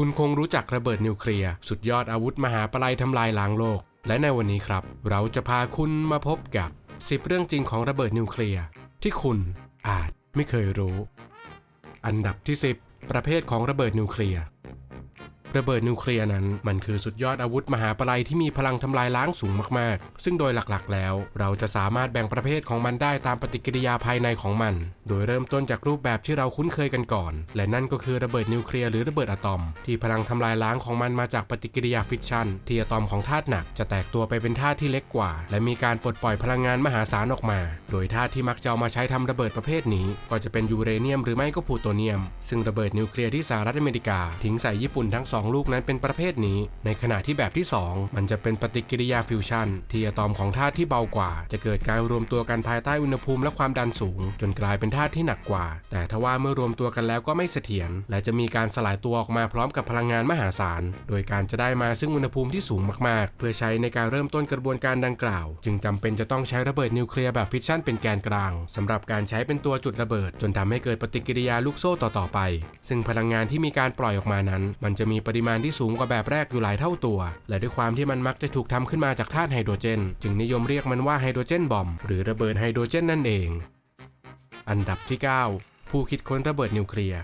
คุณคงรู้จักระเบิดนิวเคลียร์สุดยอดอาวุธมหาปลัยทำลายล้างโลก และในวันนี้ครับ เราจะพาคุณมาพบกับ 10 เรื่องจริงของระเบิดนิวเคลียร์ที่คุณอาจไม่เคยรู้ อันดับที่ 10 ประเภทของระเบิดนิวเคลียร์ ระเบิดนิวเคลียร์นั้น มันคือสุดยอดอาวุธมหาปลัยที่มีพลังทำลายล้างสูงมากๆ ซึ่งโดยหลักๆ แล้ว เราจะสามารถแบ่งประเภทของมันได้ตามปฏิกิริยาภายในของมัน โดยเริ่มต้นจากรูปแบบที่เราคุ้นเคยกันก่อน และนั่นก็คือระเบิดนิวเคลียร์หรือระเบิดอะตอม ที่พลังทำลายล้างของมันมาจากปฏิกิริยาฟิชชันที่อะตอมของธาตุหนักจะแตกตัวไปเป็นธาตุที่เล็กกว่า และมีการปลดปล่อยพลังงานมหาศาลออกมา โดยธาตุที่มักจะเอามาใช้ทำระเบิดประเภทนี้ ก็จะเป็นยูเรเนียมหรือไม่ก็พลูโตเนียม ซึ่งระเบิดนิวเคลียร์ที่สหรัฐอเมริกาทิ้งใส่ญี่ปุ่นทั้งสองลูกนั้นเป็นประเภทนี้ ในขณะที่แบบที่ 2 มันจะเป็นปฏิกิริยาฟิวชันที่อะตอมของธาตุที่เบากว่า จะเกิดการรวมตัวกันภายใต้อุณหภูมิและความดันสูง จนกลายเป็นธาตุที่หนักกว่า แต่ทว่าเมื่อรวมตัวกันแล้วก็ไม่เสถียรและจะมีการสลายตัวออกมาพร้อมกับพลังงานมหาศาล โดยการจะได้มาซึ่งอุณหภูมิที่สูงมากๆ เพื่อใช้ในการเริ่มต้นกระบวนการดังกล่าว จึงจำเป็นจะต้องใช้ระเบิดนิวเคลียร์แบบฟิชชันเป็นแกนกลางสำหรับการใช้เป็นตัวจุดระเบิด จนทำให้เกิดปฏิกิริยาลูกโซ่ต่อๆไป ซึ่งพลังงานที่มีการปล่อยออกมานั้น มันจะมีปริมาณที่สูงกว่าแบบแรกอยู่หลายเท่าตัว และด้วยความที่มันมักจะถูกทำขึ้นมาจากธาตุไฮโดรเจน จึงนิยมเรียกมันว่าไฮโดรเจนบอมหรือระเบิดไฮโดรเจนนั่นเอง อันดับที่ 9 ผู้คิดค้นระเบิดนิวเคลียร์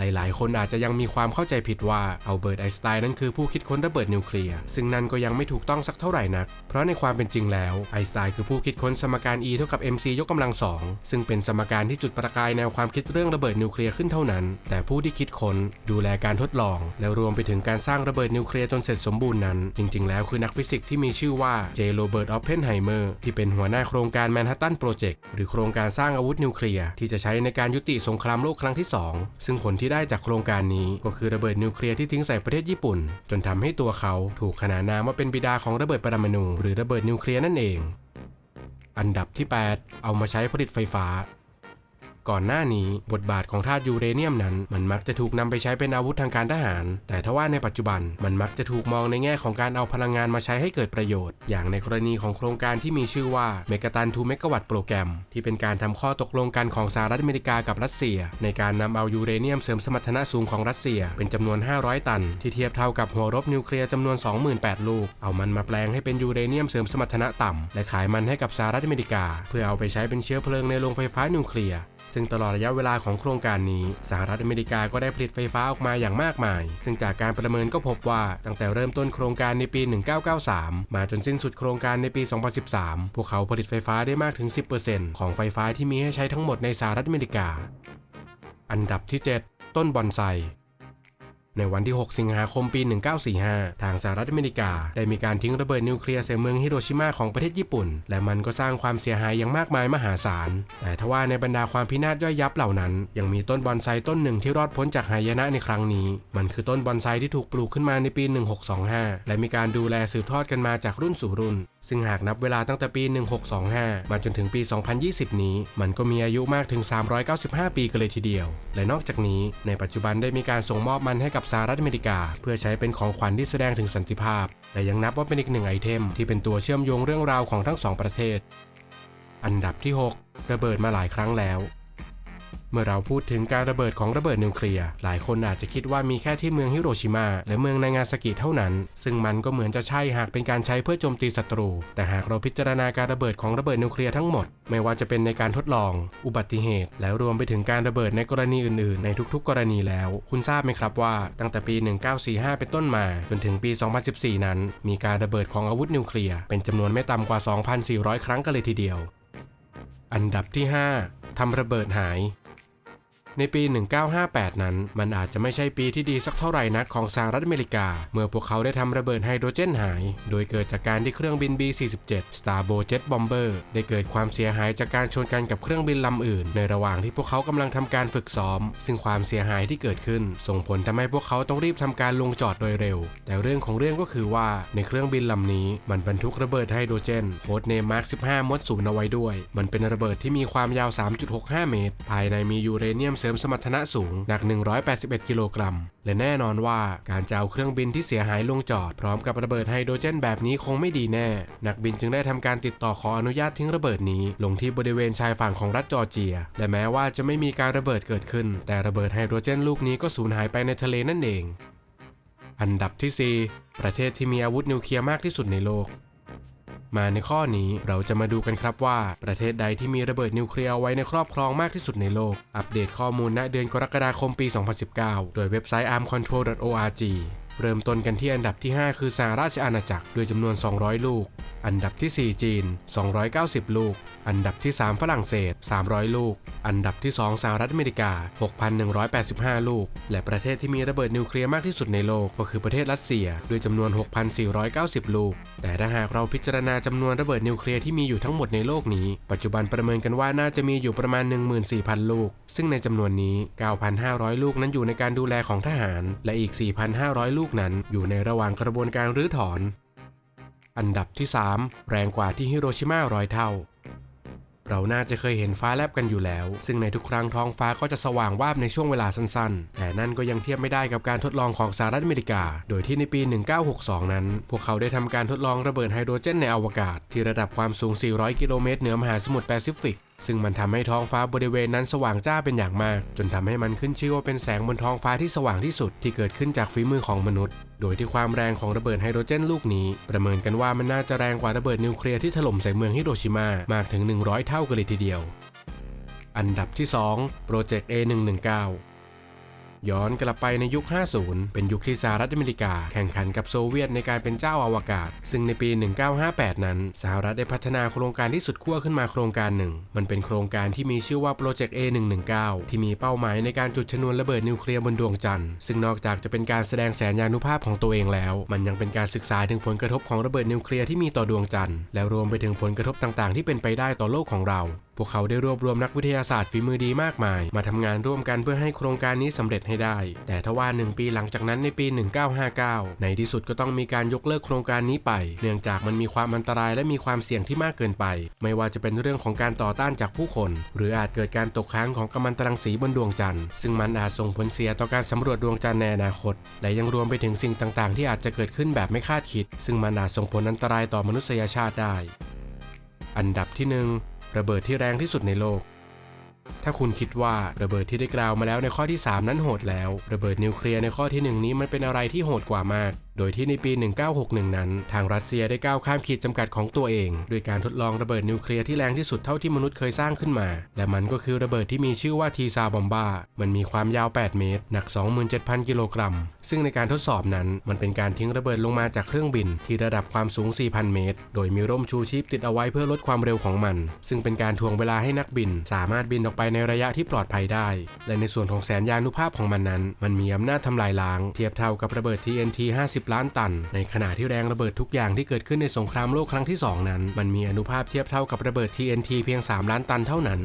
หลายๆ คนอาจจะยังมีความเข้าใจผิดว่าอัลเบิร์ตไอน์สไตน์นั้นคือผู้คิดค้นระเบิดนิวเคลียร์ซึ่งนั่นก็ยังไม่ถูกต้องสักเท่าไหร่นัก เพราะในความเป็นจริงแล้วไอน์สไตน์คือผู้คิดค้นสมการ E เท่ากับ mc ยกกำลังสองซึ่งเป็นสมการที่จุดประกายแนวความคิดเรื่องระเบิดนิวเคลียร์ขึ้นเท่านั้น แต่ผู้ที่คิดค้นดูแลการทดลอง แล้วรวมไปถึงการสร้างระเบิดนิวเคลียร์จนเสร็จสมบูรณ์นั้น จริง ๆ แล้วคือนักฟิสิกส์ที่มีชื่อว่าเจโรเบิร์ตออฟเพนไฮเมอร์ที่เป็นหัวหน้าโครงการแมนฮัตตันโปรเจกต์หรือโครงการสร้างอาวุธนิวเคลียร์ที่จะใช้ในการยุติสงครามโลกครั้งที่สองซึ่งผลที่ได้จากโครงการนี้ก็คือระเบิดนิวเคลียร์ที่ทิ้งใส่ประเทศญี่ปุ่น จนทำให้ตัวเขาถูกขนานนามว่าเป็นบิดาของระเบิดปรมาณูหรือระเบิดนิวเคลียร์นั่นเอง อันดับที่ 8 เอามาใช้ผลิตไฟฟ้า ก่อนหน้านี้บทบาทของธาตุยูเรเนียมนั้น มันมักจะถูกนำไปใช้เป็นอาวุธทางการทหาร แต่ทว่าในปัจจุบันมันมักจะถูกมองในแง่ของการเอาพลังงานมาใช้ให้เกิดประโยชน์ อย่างในกรณีของโครงการที่มีชื่อว่าเมกะตันทูเมกะวัตโปรแกรม ที่เป็นการทำข้อตกลงกันของสหรัฐอเมริกากับรัสเซีย ในการนำเอายูเรเนียมเสริมสมรรถนะสูงของรัสเซีย เป็นจำนวน 500 ตัน ที่เทียบเท่ากับหัวรบนิวเคลียร์จำนวน 28,000 ลูก เอามันมาแปลงให้เป็นยูเรเนียมเสริมสมรรถนะต่ำและขายมันให้กับสหรัฐอเมริกา เพื่อเอาไปใช้เป็นเชื้อเพลิงในโรงไฟฟ้านิวเคลียร์ ซึ่งตลอดระยะเวลาของโครงการนี้สหรัฐอเมริกาก็ได้ผลิตไฟฟ้าออกมาอย่างมากมาย ซึ่งจากการประเมินก็พบว่าตั้งแต่เริ่มต้นโครงการในปี 1993 มาจนสิ้นสุดโครงการในปี 2013 พวกเขาผลิตไฟฟ้าได้มากถึง 10%ของไฟฟ้าที่มีให้ใช้ทั้งหมดในสหรัฐอเมริกา อันดับที่ 7 ต้นบอนไซ ในวันที่ 6 สิงหาคมปี 1945 ทางสหรัฐอเมริกา ได้มีการทิ้งระเบิดนิวเคลียร์ใส่เมืองฮิโรชิมาของประเทศญี่ปุ่น และมันก็สร้างความเสียหายอย่างมากมายมหาศาล แต่ทว่าในบรรดาความพินาศย่อยยับเหล่านั้น ยังมีต้นบอนไซต้นหนึ่งที่รอดพ้นจากหายนะในครั้งนี้ มันคือต้นบอนไซที่ถูกปลูกขึ้นมาในปี 1625 และมีการดูแลสืบทอดกันมาจากรุ่นสู่รุ่น ซึ่งหากนับเวลาตั้งแต่ปี 1625 มาจนถึงปี 2020 นี้ มันก็มีอายุมากถึง 395 ปีกันเลยทีเดียว และนอกจากนี้ในปัจจุบันได้มีการส่งมอบมันให้กับสหรัฐอเมริกา เพื่อใช้เป็นของขวัญที่แสดงถึงสันติภาพ และยังนับว่าเป็นอีกหนึ่งไอเทมที่เป็นตัวเชื่อมโยงเรื่องราวของทั้งสองประเทศ อันดับที่ 6 ระเบิดมาหลายครั้งแล้ว มื่อเราพูดถึงการระเบิดของระเบิดนิวเคลียร์หลายคนอาจจะคิดว่ามีแค่ที่เมืองฮิโรชิมาและเมืองนางาซากิเท่านั้น ซึ่งมันก็เหมือนจะใช่หากเป็นการใช้เพื่อโจมตีศัตรู แต่หากเราพิจารณาการระเบิดของระเบิดนิวเคลียร์ทั้งหมด ไม่ว่าจะเป็นในการทดลอง อุบัติเหตุ แล้วรวมไปถึงการระเบิดในกรณีอื่นๆ ในทุกๆ กรณีแล้ว คุณทราบไหมครับว่าตั้งแต่ปี 1945 เป็นต้นมา จนถึงปี 2014 นั้น มีการระเบิดของอาวุธนิวเคลียร์เป็นจำนวนไม่ต่ำกว่า 2,400 ครั้งกันเลยทีเดียว อันดับที่ 5ทำระเบิดหาย ในปี 1958 นั้น มันอาจจะไม่ใช่ปีที่ดีสักเท่าไหร่นักของสหรัฐอเมริกา เมื่อพวกเขาได้ทำระเบิดไฮโดรเจนหาย โดยเกิดจากการที่เครื่องบิน B-47 Starbo Jet Bomber ได้เกิดความเสียหายจากการชนกันกับเครื่องบินลำอื่น ในระหว่างที่พวกเขากำลังทำการฝึกซ้อม ซึ่งความเสียหายที่เกิดขึ้น ส่งผลทำให้พวกเขาต้องรีบทำการลงจอดโดยเร็ว แต่เรื่องของเรื่องก็คือว่าในเครื่องบินลำนี้มันบรรทุกระเบิดไฮโดรเจนโค้ดเนมมาร์ค15มดศูนย์เอาไว้ด้วย มันเป็นระเบิดที่มีความยาว 3.65 เมตร ภายในมียูเรเนียมริมสมรรถนะสูงหนัก 181 กิโลกรัม และแน่นอนว่าการจะเอาเครื่องบินที่เสียหายลงจอดพร้อมกับระเบิดไฮโดรเจนแบบนี้คงไม่ดีแน่ นักบินจึงได้ทำการติดต่อขออนุญาตทิ้งระเบิดนี้ ลงที่บริเวณชายฝั่งของรัฐจอร์เจีย และแม้ว่าจะไม่มีการระเบิดเกิดขึ้น แต่ระเบิดไฮโดรเจนลูกนี้ก็สูญหายไปในทะเลนั่นเอง อันดับที่ 4 ประเทศที่มีอาวุธนิวเคลียร์มากที่สุดในโลก มาในข้อนี้เราจะมาดูกันครับว่า ประเทศใดที่มีระเบิดนิวเคลียร์เอาไว้ในครอบครองมากที่สุดในโลก อัปเดตข้อมูลณเดือนกรกฎาคมปี 2019 โดยเว็บไซต์ armcontrol.org เริ่มต้นกันที่อันดับที่ 5 คือสหราชอาณาจักรด้วยจำนวน 200 ลูก อันดับที่ 4 จีน 290 ลูก อันดับที่ 3 ฝรั่งเศส 300 ลูก อันดับที่ 2 สหรัฐอเมริกา 6,185 ลูก และประเทศที่มีระเบิดนิวเคลียร์มากที่สุดในโลกก็คือประเทศรัสเซีย ด้วยจำนวน 6,490 ลูก แต่ถ้าหากเราพิจารณาจำนวนระเบิดนิวเคลียร์ที่มีอยู่ทั้งหมดในโลกนี้ ปัจจุบันประเมินกันว่าน่าจะมีอยู่ประมาณ 14,000 ลูก ซึ่งในจำนวนนี้ 9,500 ลูกนั้นอยู่ในการดูแลของทหาร และอีก 4,500 ลูกนั้นอยู่ในระหว่างกระบวนการรื้อถอน อันดับที่ 3 แรงกว่าที่ฮิโรชิมาร้อยเท่า เราน่าจะเคยเห็นฟ้าแลบกันอยู่แล้ว ซึ่งในทุกครั้งท้องฟ้าก็จะสว่างวาบในช่วงเวลาสั้นๆ แต่นั่นก็ยังเทียบไม่ได้กับการทดลองของสหรัฐอเมริกา โดยที่ในปี 1962 นั้น พวกเขาได้ทำการทดลองระเบิดไฮโดรเจนในอวกาศ ที่ระดับความสูง 400 กิโลเมตรเหนือมหาสมุทรแปซิฟิก ซึ่งมันทำให้ท้องฟ้าบริเวณนั้นสว่างจ้าเป็นอย่างมาก จนทำให้มันขึ้นชื่อว่าเป็นแสงบนท้องฟ้าที่สว่างที่สุดที่เกิดขึ้นจากฝีมือของมนุษย์ โดยที่ความแรงของระเบิดไฮโดรเจนลูกนี้ ประเมินกันว่ามันน่าจะแรงกว่าระเบิดนิวเคลียร์ที่ถล่มใส่เมืองฮิโรชิมามากถึง 100 เท่ากันเลยทีเดียว อันดับที่ 2 โปรเจกต์ A119 ย้อนกลับไปในยุค 50 เป็นยุคที่สหรัฐอเมริกา แข่งขันกับโซเวียตในการเป็นเจ้าอาวกาศ ซึ่งในปี 1958 นั้น สหรัฐได้พัฒนาโครงการที่สุดขั้วขึ้นมาโครงการหนึ่ง มันเป็นโครงการที่มีชื่อว่าโปรเจกต์ A119 ที่มีเป้าหมายในการจุดชนวนระเบิดนิวเคลียร์บนดวงจันทร์ ซึ่งนอกจากจะเป็นการแสดงแสนยานุภาพของตัวเองแล้ว มันยังเป็นการศึกษาถึงผลกระทบของระเบิดนิวเคลียร์ที่มีต่อดวงจันทร์ และรวมไปถึงผลกระทบต่างๆ ที่เป็นไปได้ต่อโลกของเรา พวกเขาได้รวบรวมนักวิทยาศาสตร์ฝีมือดีมากมาย มาทำงานร่วมกันเพื่อให้โครงการนี้สำเร็จให้ได้ แต่ทว่าหนึ่งปีหลังจากนั้นในปี 1959 ในที่สุดก็ต้องมีการยกเลิกโครงการนี้ไป เนื่องจากมันมีความอันตรายและมีความเสี่ยงที่มากเกินไป ไม่ว่าจะเป็นเรื่องของการต่อต้านจากผู้คน หรืออาจเกิดการตกค้างของกัมมันตรังสีบนดวงจันทร์ ซึ่งมันอาจส่งผลเสียต่อการสำรวจดวงจันทร์ในอนาคต และยังรวมไปถึงสิ่งต่าง ๆ ที่อาจจะเกิดขึ้นแบบไม่คาดคิด ซึ่งมันอาจส่งผลอันตรายต่อมนุษยชาติได้ อันดับที่หนึ่ ระเบิดที่แรงที่สุดในโลก ถ้าคุณคิดว่าระเบิดที่ได้กล่าวมาแล้วในข้อที่ 3 นั้นโหดแล้ว ระเบิดนิวเคลียร์ในข้อที่ 1 นี้มันเป็นอะไรที่โหดกว่ามาก โดยที่ในปี 1961 นั้น ทางรัสเซียได้ก้าวข้ามขีดจำกัดของตัวเองด้วยการทดลองระเบิดนิวเคลียร์ที่แรงที่สุดเท่าที่มนุษย์เคยสร้างขึ้นมา และมันก็คือระเบิดที่มีชื่อว่าทีซาบอมบา มันมีความยาว 8 เมตร หนัก 27,000 กิโลกรัม ซึ่งในการทดสอบนั้นมันเป็นการทิ้งระเบิดลงมาจากเครื่องบิน ที่ระดับความสูง 4,000 เมตร โดยมีร่มชูชีพติดเอาไว้เพื่อลดความเร็วของมัน ซึ่งเป็นการทวงเวลาให้นักบิน สามารถบินออกไปในระยะที่ปลอดภัยได้ และในส่วนของแสนยานุภาพของมันนั้น มันมีอำนาจทำลายล้าง เทียบเท่ากับระเบิด TNT 50 ล้านตัน ในขณะที่แรงระเบิดทุกอย่างที่เกิดขึ้นในสงครามโลกครั้งที่ 2 นั้น มันมีอนุภาพเทียบเท่ากับระเบิด TNT เพียง 3 ล้านตันเท่านั้น